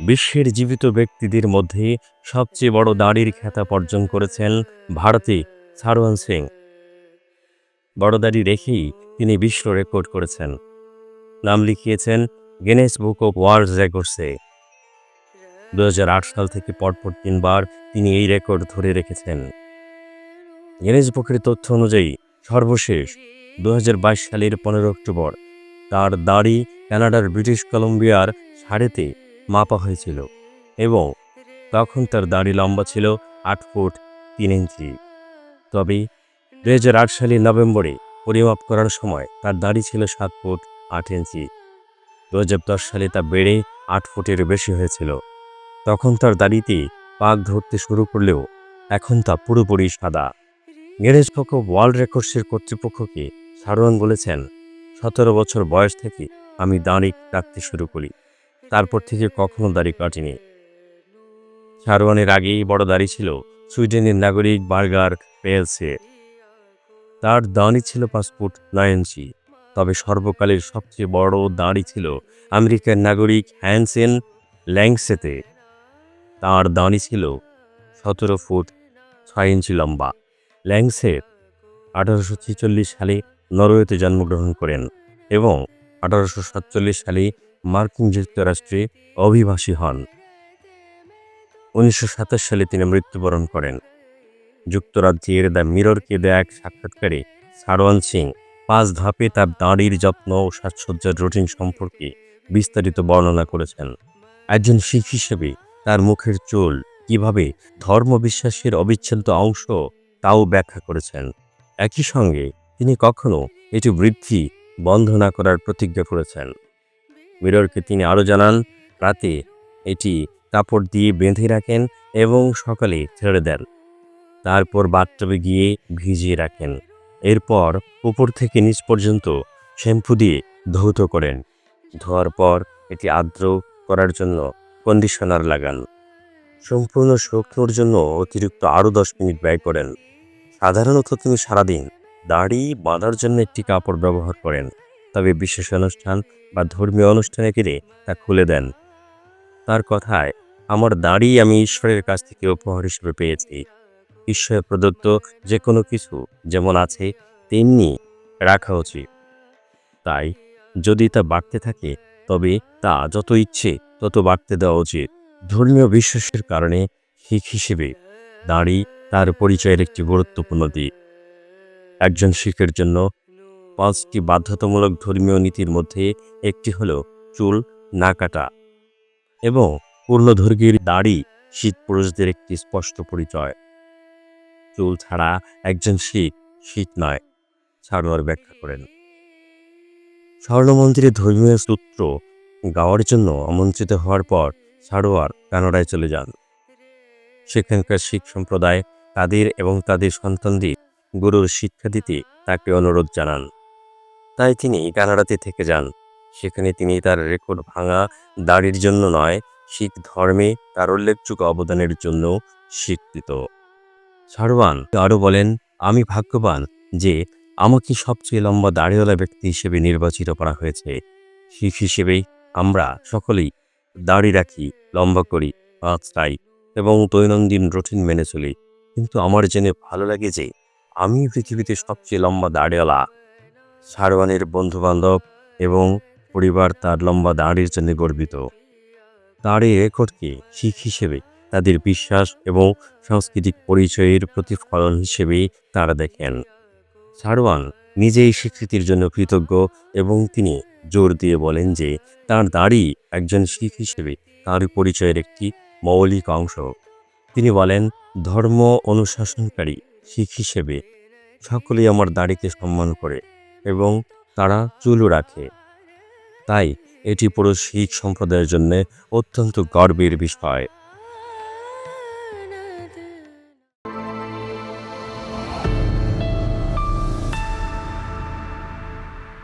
বিশ্বের জীবিত ব্যক্তিদের মধ্যে সবচেয়ে বড় দাড়ির খ্যাতা অর্জন করেছেন ভারতে সারওয়ান সিং। বড় দাড়ি রেখেই তিনি বিশ্ব রেকর্ড করেছেন। নাম লিখিয়েছেন গিনেস বুক অফ ওয়ার্ল্ড রেকর্ডসে দু হাজার আট সাল থেকে পরপর তিনবার তিনি এই রেকর্ড ধরে রেখেছেন। গিনেস বুকের তথ্য অনুযায়ী সর্বশেষ দু হাজার বাইশ সালের পনেরো অক্টোবর তার দাড়ি কানাডার ব্রিটিশ কলম্বিয়ার সাড়েতে মাপা হয়েছিল এবং তখন তার দাড়ি লম্বা ছিল আট ফুট তিন ইঞ্চি। তবে দু আট সালের নভেম্বরে পরিমাপ করার সময় তার দাড়ি ছিল সাত ফুট আট ইঞ্চি। দু দশ সালে তা বেড়ে আট ফুটের বেশি হয়েছিল। তখন তার দাড়িতে পাক ধরতে শুরু করলেও এখন তা পুরোপুরি সাদা। গেনেস পক্ষ ওয়ার্ল্ড রেকর্ডসের কর্তৃপক্ষকে সারোয়ান বলেছেন, সতেরো বছর বয়স থেকে আমি দাড়ি রাখতে শুরু করি। তারপর থেকে কখনো দাড়ি কাটিনি। সারোয়ানের আগেই বড় দাড়ি ছিল সুইডেনের নাগরিক বার্গার পেলসে। তার দাড়ি ছিল ফুট নয় ইঞ্চি, তবে সর্বকালের সবচেয়ে বড় দাঁড়ি ছিল আমেরিকার নাগরিক হ্যানসেন ল্যাংসেতে। তার দাঁড়ি ছিল সতেরো ফুট ছয় ইঞ্চি লম্বা। ল্যাংসের আঠারোশো ছেচল্লিশ সালে নরওয়েতে জন্মগ্রহণ করেন এবং আঠারোশো সাতচল্লিশ সালে মার্কিন যুক্তরাষ্ট্রে অভিবাসী হন। উনিশশো সাতাশ সালে তিনি মৃত্যুবরণ করেন। যুক্তরাজ্যের দ্য মিররকে দেয়া এক সাক্ষাৎকারে সারওয়ান সিং পাঁচ ধাপে তার দাঁড়ির যত্ন ও সাজসজ্জার রুটিন সম্পর্কে বিস্তারিত বর্ণনা করেছেন। একজন শিখ হিসেবে তার মুখের চুল কীভাবে ধর্মবিশ্বাসের অবিচ্ছেদ্য অংশ তাও ব্যাখ্যা করেছেন। একই সঙ্গে তিনি কখনো এটি বৃদ্ধি বন্ধ না করার প্রতিজ্ঞা করেছেন। মিররকে তিনি আরও জানান, রাতে এটি কাপড় দিয়ে বেঁধে রাখেন এবং সকালে ছেড়ে দেন। তারপর বাথটবে গিয়ে ভিজিয়ে রাখেন। এরপর উপর থেকে নিচ পর্যন্ত শ্যাম্পু দিয়ে ধৌত করেন। ধোয়ার পর এটি আর্দ্র করার জন্য কন্ডিশনার লাগান। সম্পূর্ণ শুকনোর জন্য অতিরিক্ত আরও দশ মিনিট ব্যয় করেন। সাধারণত তিনি সারাদিন দাড়ি বাঁধার জন্য একটি কাপড় ব্যবহার করেন। তবে বিশেষ অনুষ্ঠান বা ধর্মীয় অনুষ্ঠানে গেলে তা খুলে দেন। তার কথায়, আমার দাড়ি আমি ঈশ্বরের কাছ থেকে উপহার হিসেবে পেয়েছি। ঈশ্বর প্রদত্ত যে কোনো কিছু যেমন আছে, তেমনি রাখা উচিত। তাই যদি তা বাড়তে থাকে, তবে তা যত ইচ্ছে তত বাড়তে দেওয়া উচিত। ধর্মীয় বিশ্বাসের কারণে শিখ হিসেবে দাড়ি তার পরিচয়ের একটি গুরুত্বপূর্ণ দিক। একজন শিখের জন্য পাঁচটি বাধ্যতামূলক ধর্মীয় নীতির মধ্যে একটি হল চুল, না কাটা এবং পূর্ণদৈর্ঘ্যের দাড়ি, শীত পুরুষদের একটি স্পষ্ট পরিচয়। চুল ছাড়া একজন শিখ শীত নয় সারোয়ার ব্যাখ্যা করেন। স্বর্ণমন্দিরে ধর্মীয় সূত্র গাওয়ার জন্য আমন্ত্রিত হওয়ার পর সারোয়ার কানাডায় চলে যান। সেখানকার শিখ সম্প্রদায় তাদের এবং তাদের সন্তানদের গুরুর শিক্ষা দিতে তাকে অনুরোধ জানান। তাই তিনি কানাডাতে থেকে যান। সেখানে তিনি তার রেকর্ড ভাঙা দাড়ির জন্য নয়, শিখ ধর্মে তার উল্লেখযোগ্য অবদানের জন্য স্বীকৃত। সারওয়ান আরও বলেন, আমি ভাগ্যবান যে আমাকে সবচেয়ে লম্বা দাড়িওয়ালা ব্যক্তি হিসেবে নির্বাচিত করা হয়েছে। শিখ হিসেবেই আমরা সকলেই দাড়ি রাখি, লম্বা করি আঁচড়াই এবং দৈনন্দিন রুটিন মেনে চলি। কিন্তু আমার জেনে ভালো লাগে যে আমি পৃথিবীতে সবচেয়ে লম্বা দাড়িওয়ালা সারওয়ানের বন্ধুবান্ধব এবং পরিবার তার লম্বা দাঁড়ির জন্য গর্বিত। তার এই রেকর্ডকে শিখ হিসেবে তাদের বিশ্বাস এবং সাংস্কৃতিক পরিচয়ের প্রতিফলন হিসেবে তারা দেখেন। সারওয়ান নিজেই স্বীকৃতির জন্য কৃতজ্ঞ এবং তিনি জোর দিয়ে বলেন যে তার দাড়ি একজন শিখ হিসেবে তার পরিচয়ের একটি মৌলিক অংশ। তিনি বলেন, ধর্ম অনুশাসনকারী শিখ হিসেবে সকলেই আমার দাড়িকে সম্মান করে। এবং তারা চুলও রাখে। তাই এটি পুরো শিখ সম্প্রদায়ের জন্য অত্যন্ত গর্বের বিষয়।